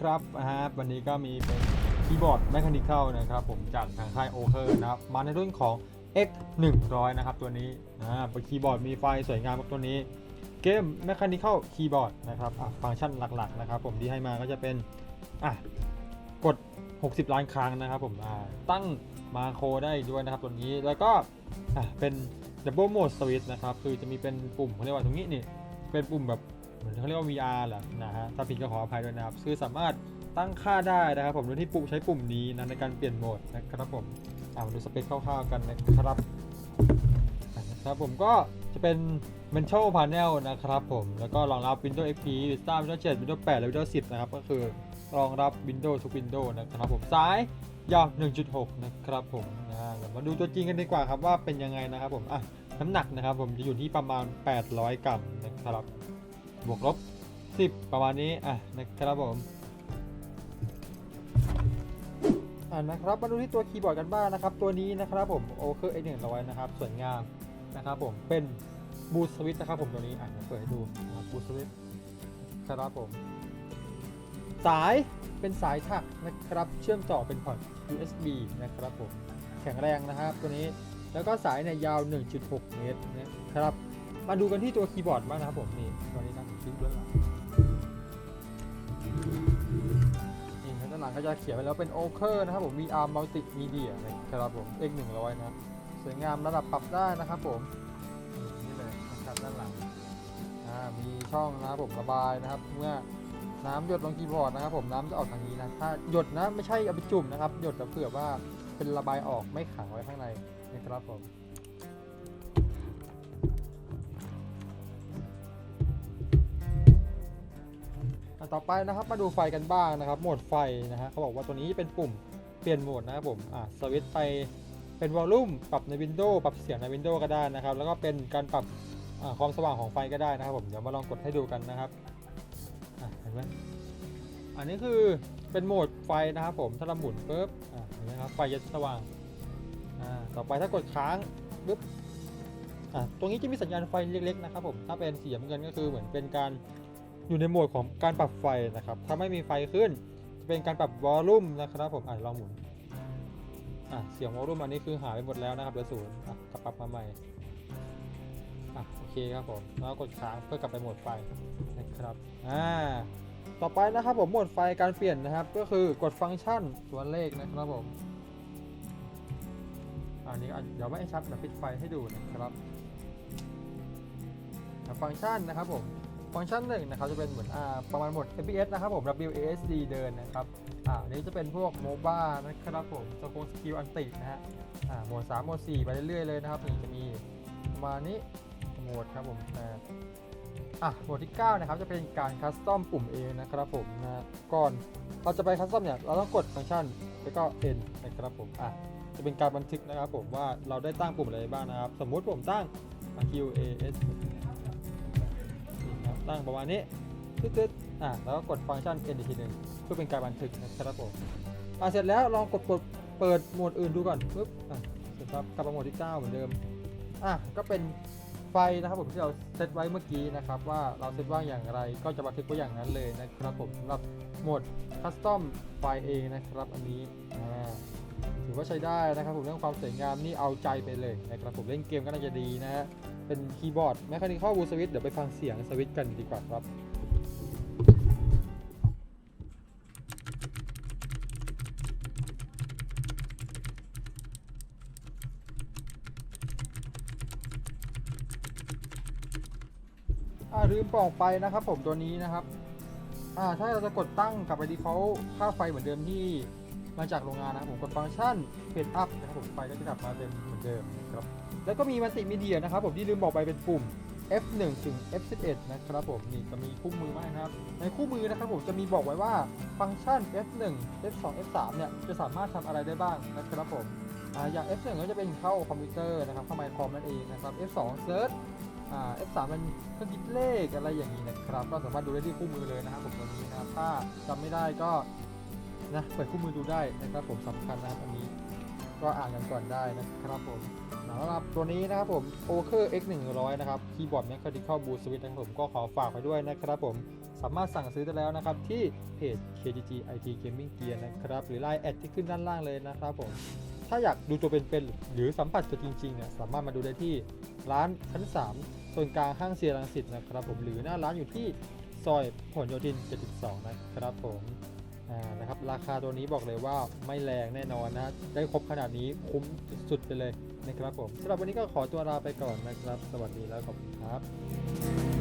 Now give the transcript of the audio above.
ครับนะฮะวันนี้ก็มีเป็นคีย์บอร์ดแมคานิค a ลนะครับผมจากทางค่ายโอเคอร์นะครับมาในรุ่นของ X 1 0 0นะครับตัวนี้อ่าเป็นคีย์บอร์ดมีไฟสวยงามครับตัวนี้ เกมแมคานิค a ลคีย์บอร์ดนะครับฟังก์ชันหลักๆนะครับผมที่ให้มาก็จะเป็นอะกด 60 ล้านครั้งนะครับผมตั้งมาโครได้ด้วยนะครับตัวนี้แล้วก็อะเป็น Double Mode Switch นะครับคือจะมีเป็นปุ่มเขาเรียกว่าตรงนี้นี่เป็นปุ่มแบบ เหมือนเขาเรียกว่า VR แหละนะฮะถ้าผิดก็ขออภัยด้วยนะครับคือสามารถตั้งค่าได้นะครับผมโดยที่ปุ่มใช้ปุ่มนี้นะในการเปลี่ยนโหมดนะครับผมอ่ามาดูสเปคคร่าวๆกันนะครับนะครับผมก็จะเป็น Mental Panel นะครับผมแล้วก็รองรับ Windows XP Vista Windows 7 Windows 8 และ Windows 10 นะครับ ก็คือรองรับ Windows ทุก Windows นะครับผมซ้ายยาว1.6 นะครับผมนะฮะเดี๋ยวมาดูตัวจริงกันดีกว่าครับว่าเป็นยังไงนะครับผมอะน้ำหนักนะครับผมจะอยู่ที่ประมาณ 800 กรัมนะครับ บวกลบ10ประมาณนี้อะนะครับผมอ่านะครับมาดูที่ตัวคีย์บอร์ดกันบ้างนะครับ ตัวนี้นะครับผมโอเคเอหนึ่งร้อยนะครับสวยงามนะครับผมเป็นบูสวิตนะครับผมตัวนี้อะเปิดให้ดูบูสวิตครับผม สายเป็นสายถักนะครับ เชื่อมต่อเป็นพอร์ต USB นะครับผม แข็งแรงนะครับตัวนี้แล้วก็สายเนี่ยยาว 1.6 เมตรนะครับ มาดูกันที่ตัวคีย์บอร์ดบ้างนะครับผมนี่ตัวนี้นะผมชิ้นเบื้องหลังนี่ด้านหลังก็จะเขียนไว้แล้วเป็นโอเคอร์นะครับผม VR Multimedia นะครับผม X 1 0 0 นะครับสวยงามระดับปรับได้นะครับผมนี่เลยนะครับด้านหลังมีช่องนะครับผมระบายนะครับ เมื่อน้ำหยดลงคีย์บอร์ดนะครับ ผมน้ำจะออกทางนี้นะถ้าหยดนะไม่ใช่เอาไปจุ่มนะครับ หยดแต่เผื่อว่าเป็นระบายออกไม่ขังไว้ข้างในนะครับผม ต่อไปนะครับมาดูไฟกันบ้างนะครับ โหมดไฟนะฮะเขาบอกว่าตัวนี้เป็นปุ่มเปลี่ยนโหมดนะครับผมอะสวิตไปเป็นวอลลุ่มปรับใน Windows ปรับเสียงใน Windows ก็ได้นะครับ แล้วก็เป็นการปรับความสว่างของไฟก็ได้นะครับผมเดี๋ยวมาลองกดให้ดูกันนะครับเห็นไหมอันนี้คือเป็นโหมดไฟนะครับผมถ้าเราหมุนปุ๊บเห็นไหมครับไฟจะสว่างต่อไปถ้ากดค้างปุ๊บตรงนี้จะมีสัญญาณไฟเล็กๆนะครับผมถ้าเป็นสีน้ำเงินก็คือเหมือนเป็นการ อยู่ในโหมดของการปรับไฟนะครับ ถ้าไม่มีไฟขึ้น จะเป็นการปรับวอลลุ่มนะครับผมอะลองหมุนอะเสียงวอลลุ่มอันนี้คือหายไปหมดแล้วนะครับเหลือศูนย์อะกลับปรับมาใหม่อะโอเคครับผมแล้วกดค้างเพื่อกลับไปโหมดไฟนะครับอ่าต่อไปนะครับผมโหมดไฟการเปลี่ยนนะครับ ก็คือกดฟังก์ชันตัวเลขนะครับผมอันนี้อะเดี๋ยวไม่ให้ชัดเดี๋ยวปิดไฟให้ดูนะครับอะฟังก์ชันนะครับผม ฟังก์ชันหนึ่งนะครับจะเป็นเหมือนอประมาณหมด FPS นะครับผม WASD เดินนะครับอ่านี้จะเป็นพวกโมบ้านะครับผมสโคสกิลอันตินะฮะอ่าโหมด3โหมด4ไปเรื่อยๆเลยนะครับนี่จะมีประมาณนี้โหมดครับผมอ่าอะโหมดที่ 9 นะครับจะเป็นการคัสตอมปุ่มเองนะครับผมนะก่อนเราจะไปคัสตอมเนี่ยเราต้องกดฟังก์ชันแล้วก็ N นะครับผมอะจะเป็นการบันทึกนะครับผมว่าเราได้ตั้งปุ่มอะไรบ้างนะครับ สมมุติผมตั้ง QAS นะ ตั้งประมาณนี้ตึ๊ดๆอะแล้วก็กดฟังก์ชัน N อีกทีหนึ่งเพื่อเป็นการบันทึกนะครับผมอะเสร็จแล้วลองกดเปิดเปิดโหมดอื่นดูก่อนปึ๊บอะเสร็จครับกลับมาโหมดที่ 9 เหมือนเดิมอะก็เป็นไฟนะครับผมที่เราเซตไว้เมื่อกี้นะครับว่าเราเซตว่างอย่างไรก็จะบันทึกไว้อย่างนั้นเลยนะครับผมสำหรับโหมดคัสตอมไฟเองนะครับอันนี้อ่า ถือว่าใช้ได้นะครับผมเรื่องความสวยงามนี่เอาใจไปเลยนะครับผมเล่นเกมก็น่าจะดีนะฮะเป็นคีย์บอร์ดแมคคานิคอลบูสวิตเดี๋ยวไปฟังเสียงสวิตช์กันดีกว่าครับอ่าลืมบอกไปนะครับผมตัวนี้นะครับอ่าถ้าเราจะกดตั้งกลับไปดีเขาค่าไฟเหมือนเดิมที่ มาจากโรงงานนะผมกดฟังก์ชันเฟดอัพนะครับผมไฟก็จะกลับมาเป็นเหมือนเดิมครับแล้วก็มีมัลติมีเดียนะครับผมที่ลืมบอกไปเป็นปุ่ม F1 ถึง F11 นะครับผมนี่จะมีคู่มือมาให้นะครับ ในคู่มือนะครับผมจะมีบอกไว้ว่าฟังก์ชัน F1 F2 F3 เนี่ยจะสามารถทำอะไรได้บ้างนะครับผมออย่าง F1 ก็จะเป็นเข้าคอมพิวเตอร์นะครับเข้าไมโครนั่นเองนะครับ F2 Search อ่า F3 เป็นเครื่องคิดเลขอะไรอย่างนี้นะครับ ก็สามารถดูได้ที่คู่มือเลยนะครับผมตัวนี้นะครับถ้าจำไม่ได้ก็ นะเปิดคู่มือดูได้นะครับผมสำคัญนะครับอันนี้ก็อ่านกันก่อนได้นะครับผมสำหรับตัวนี้นะครับผม o k X 1 0 0นะครับคีย์บอร์ด Mechanical Boost Switch นะครับผมก็ขอฝากไว้ด้วยนะครับผมสามารถสั่งซื้อได้แล้วนะครับที่เพจ KGG IT Gaming Gear นะครับหรือ Line แอดที่ขึ้นด้านล่างเลยนะครับผมถ้าอยากดูตัวเป็นๆหรือสัมผัสตัวจริงๆเนี่ยสามารถมาดูได้ที่ร้านชั้น 3 ส่วนกลางห้างเซียรังสิตนะครับผมหรือหน้าร้านอยู่ที่ซอยผลโยธิน 72 นะครับผม นะครับราคาตัวนี้บอกเลยว่าไม่แรงแน่นอนนะได้ครบขนาดนี้คุ้มสุดๆไปเลยนะครับผมสำหรับวันนี้ก็ขอตัวลาไปก่อนนะครับ สวัสดีแล้วขอบคุณครับ